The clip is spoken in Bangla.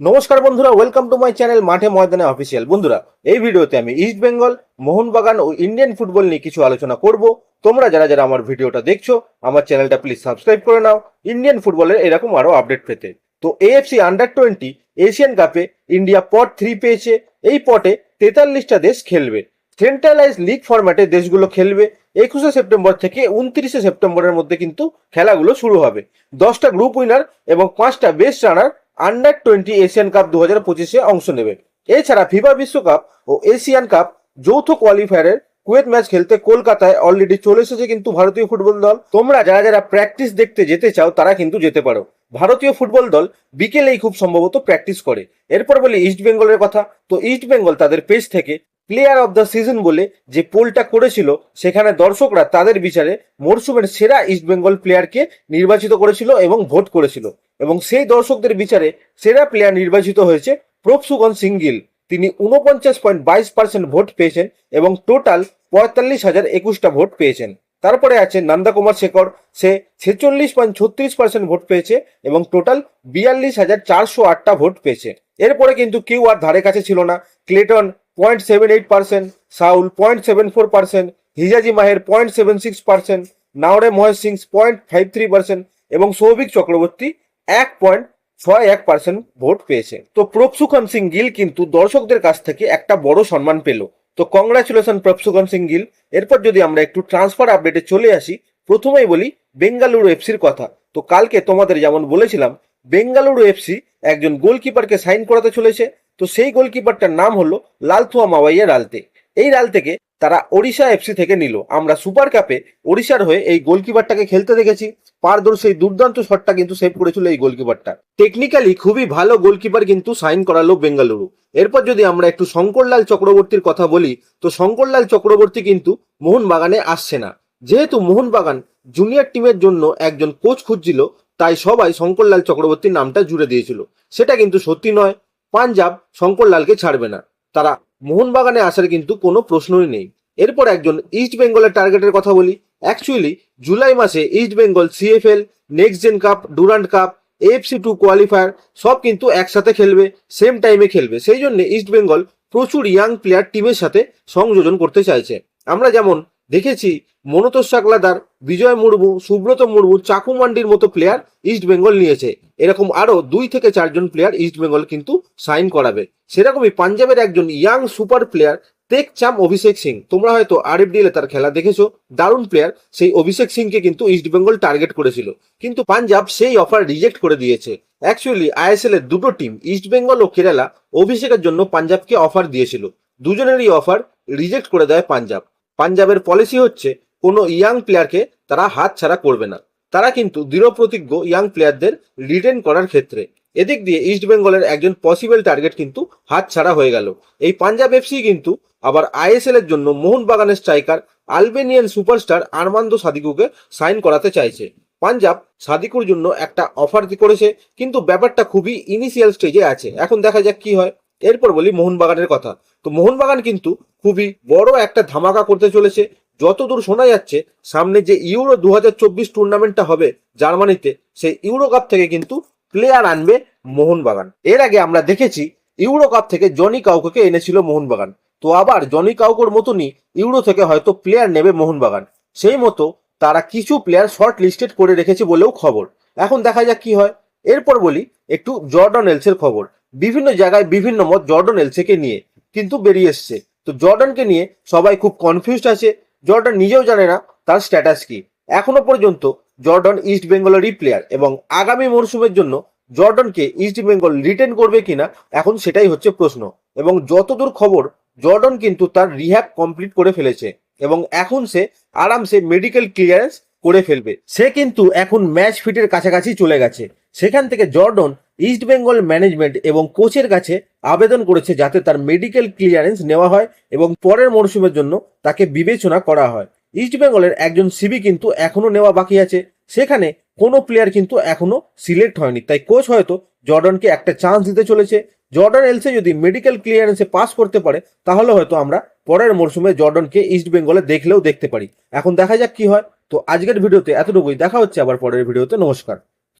নমস্কার বন্ধুরা ওয়েলকাম টু মাই চ্যানেল মাঠে ময়দানে অফিসিয়াল বন্ধুরা, এই ভিডিওতে আমি ইস্ট বেঙ্গল মোহনবাগান ও ইন্ডিয়ান ফুটবল নিয়ে কিছু আলোচনা করব। তোমরা যারা যারা আমার ভিডিওটা দেখছ, আমার চ্যানেলটা প্লিজ সাবস্ক্রাইব করে নাও। ইন্ডিয়ান ফুটবলের এরকম আরও আপডেট পেতে। তো এএফসি আন্ডার টোয়েন্টি এশিয়ান কাপে ইন্ডিয়া পট থ্রি পেয়েছে। এই পটে তেতাল্লিশটা দেশ খেলবে। সেন্ট্রালাইজ লিগ ফরম্যাটে দেশগুলো খেলবে। একুশে সেপ্টেম্বর থেকে উনত্রিশে সেপ্টেম্বরের মধ্যে কিন্তু খেলাগুলো শুরু হবে। দশটা গ্রুপ উইনার এবং পাঁচটা best runner under twenty Asian cup দু হাজার পঁচিশে অংশ নেবে। এছাড়া ফিফা বিশ্বকাপ ও এশিয়ান কাপ যৌথ কোয়ালিফায়ারের কুয়েত ম্যাচ খেলতে কলকাতায় অলরেডি চলে এসেছে কিন্তু ভারতীয় ফুটবল দল। তোমরা যারা যারা প্র্যাকটিস দেখতে যেতে চাও, তারা কিন্তু যেতে পারো। ভারতীয় ফুটবল দল বিকেলেই খুব সম্ভবত প্র্যাকটিস করে। এরপর বলি ইস্ট বেঙ্গলের কথা। তো ইস্ট বেঙ্গল তাদের পেজ থেকে প্লেয়ার অফ দ্য সিজন বলে যে পোলটা করেছিল, সেখানে দর্শকরা তাদের বিচারে মরশুমের সেরা ইস্ট বেঙ্গল প্লেয়ারকে নির্বাচিত করেছিল এবং ভোট করেছিল। এবং সেই দর্শকদের বিচারে সেরা প্লেয়ার নির্বাচিত হয়েছে প্রভসুগন সিঙ্গিল তিনি উনপঞ্চাশ পয়েন্ট বাইশ পার্সেন্ট ভোট পেয়েছেন এবং টোটাল পঁয়তাল্লিশ হাজার একুশটা ভোট পেয়েছেন। তারপরে আছে নন্দা কুমার শেখর। সে ছেচল্লিশ পয়েন্ট ছত্রিশ পার্সেন্ট ভোট পেয়েছে এবং টোটাল বিয়াল্লিশ হাজার চারশো আটটা ভোট পেয়েছে। এরপরে কিন্তু কেউ আর ধারে কাছে ছিল না। Clayton point seven eight percent Saul point seven four percent Hijazi Maher point seven six percent Naorem Mahesh Singh point five three percent এবং সৌভিক চক্রবর্তী এক পয়েন্ট ছয় এক পার্সেন্ট ভোট পেয়েছে। তো প্রভসুখন সিং গিল কিন্তু দর্শকদের কাছ থেকে একটা বড় সম্মান পেল। তো কংগ্রাচুলেশন প্রভসুখন সিং গিল এরপর যদি আমরা একটু ট্রান্সফার আপডেটে চলে আসি, প্রথমেই বলি বেঙ্গালুরু এফসির কথা। তো কালকে তোমাদের যেমন বলেছিলাম বেঙ্গালুরু এফসি একজন গোলকিপারকে সাইন করাতে চলেছে তো সেই গোলকিপারটার নাম হলো লালথুয়া মাওয়াইয়া রালতে। এই রালতেকে তারা ওড়িশা এফসি থেকে নিল। আমরা সুপার কাপে ওড়িশার হয়ে এই গোলকিপারটাকে খেলতে দেখেছি। পারদর্শী সেই দুর্দান্ত শটটা কিন্তু সেভ করেছিল এই গোলকিপারটা। টেকনিক্যালি খুবই ভালো গোলকিপার কিন্তু সাইন করালো বেঙ্গালুরু। এরপর যদি আমরা একটু শঙ্করলাল চক্রবর্তীর কথা বলি, তো শঙ্করলাল চক্রবর্তী কিন্তু মোহনবাগানে আসছে না। যেহেতু মোহনবাগান জুনিয়র টিমের জন্য একজন কোচ খুঁজছিল, তাই সবাই শঙ্করলাল চক্রবর্তীর নামটা জুড়ে দিয়েছিল। সেটা কিন্তু সত্যি নয়। পাঞ্জাব শঙ্করলালকে ছাড়বে না। তারা মোহনবাগানে আসার কিন্তু কোনো প্রশ্নই নেই। এরপর একজন ইস্ট বেঙ্গলের টার্গেটের কথা বলি। অ্যাকচুয়ালি জুলাই মাসে East Bengal CFL next gen cup Durand cup AFC two qualifier সব কিন্তু একসাথে খেলবে সেম টাইমে খেলবে। সেই জন্য ইস্ট বেঙ্গল প্রচুর ইয়াং প্লেয়ার টিমের সাথে সংযোজন করতে চাইছে। আমরা যেমন দেখেছি মনোতোষ চাকলাদার, বিজয় মুর্মু, সুব্রত মুর্মু, চাকু মান্ডির মতো প্লেয়ার ইস্ট বেঙ্গল নিয়েছে। এরকম আরও দুই থেকে চারজন প্লেয়ার ইস্ট বেঙ্গল কিন্তু সাইন করাবে। সেরকমই পাঞ্জাবের একজন ইয়াং সুপার প্লেয়ার টেক চাম অভিষেক সিং। তোমরা হয়তো আরএফডিএল তার খেলা দেখেছ, দারুণ প্লেয়ার সেই অভিষেক সিংকে কিন্তু ইস্ট বেঙ্গল টার্গেট করেছিল। কিন্তু পাঞ্জাব সেই অফার রিজেক্ট করে দিয়েছে। অ্যাকচুয়ালি আইএসএল এর দুটো টিম ইস্ট বেঙ্গল ও কেরালা অভিষেকের জন্য পাঞ্জাবকে অফার দিয়েছিল। দুজনেরই অফার রিজেক্ট করে দেয় পাঞ্জাব। পাঞ্জাবের পলিসি হচ্ছে কোনো ইয়াং প্লেয়ারকে তারা হাত ছাড়া করবে না। তারা কিন্তু দৃঢ় প্রতিজ্ঞ ইয়াং প্লেয়ারদের রিটেন করার ক্ষেত্রে। এদিক দিয়ে ইস্ট বেঙ্গলের একজন পসিবল টার্গেট কিন্তু হাত ছাড়া হয়ে গেল। এই পাঞ্জাব এফসি কিন্তু আবার আইএসএল এর জন্য মোহনবাগানের স্ট্রাইকার আলবেনিয়ান সুপারস্টার আরমান্দো সাদিকুকে সাইন করাতে চাইছে। পাঞ্জাব সাদিকুর জন্য একটা অফার করেছে, কিন্তু ব্যাপারটা খুবই ইনিশিয়াল স্টেজে আছে। এখন দেখা যাক কি হয়। এরপর বলি মোহনবাগানের কথা। তো মোহনবাগান কিন্তু খুবই বড় একটা ধামাকা করতে চলেছে। যতদূর শোনা যাচ্ছে, সামনে যে ইউরো দু হাজার চব্বিশ টুর্নামেন্টটা হবে জার্মানিতে, সেই ইউরো কাপ থেকে কিন্তু প্লেয়ার আনবে মোহনবাগান। এর আগে আমরা দেখেছি ইউরো কাপ থেকে জনি কাউকে এনেছিল মোহনবাগান। তো আবার জনি কাউকোর মতনই ইউরো থেকে হয়তো প্লেয়ার নেবে মোহনবাগান। সেই মতো তারা কিছু প্লেয়ার শর্ট লিস্টেড করে রেখেছে বলেও খবর। এখন দেখা যাক কি হয়। এরপর বলি একটু জর্ডন এলসের খবর। বিভিন্ন জায়গায় বিভিন্ন মত জর্ডন এলসেকে নিয়ে কিন্তু বেরিয়ে এসছে। তো জর্ডনকে নিয়ে সবাই খুব কনফিউজড আছে। জর্ডন নিজেও জানে না তার স্ট্যাটাস কি। এখনও পর্যন্ত জর্ডন ইস্ট বেঙ্গলেরই প্লেয়ার এবং আগামী মরশুমের জন্য জর্ডনকে ইস্ট বেঙ্গল রিটেন করবে কিনা এখন সেটাই হচ্ছে প্রশ্ন। এবং যতদূর খবর, জর্ডন কিন্তু তার রিহ্যাব কমপ্লিট করে ফেলেছে এবং এখন সে আরামসে মেডিকেল ক্লিয়ারেন্স করে ফেলবে। সে কিন্তু এখন ম্যাচ ফিটের কাছাকাছি চলে গেছে। সেখান থেকে জর্ডন ইস্ট বেঙ্গল ম্যানেজমেন্ট এবং কোচের কাছে আবেদন করেছে যাতে তার মেডিকেল ক্লিয়ারেন্স নেওয়া হয় এবং পরের মরশুমের জন্য তাকে বিবেচনা করা হয়। ইস্ট বেঙ্গলের একজন সিবি কিন্তু এখনও নেওয়া বাকি আছে। সেখানে কোনো প্লেয়ার কিন্তু এখনও সিলেক্ট হয়নি। তাই কোচ হয়তো জর্ডনকে একটা চান্স দিতে চলেছে। জর্ডন এলসে যদি মেডিকেল ক্লিয়ারেন্সে পাস করতে পারে, তাহলে হয়তো আমরা পরের মরশুমে জর্ডনকে ইস্ট বেঙ্গলে দেখলেও দেখতে পারি। এখন দেখা যাক কি হয়। তো আজকের ভিডিওতে এতটুকুই। দেখা হচ্ছে আবার পরের ভিডিওতে। নমস্কার।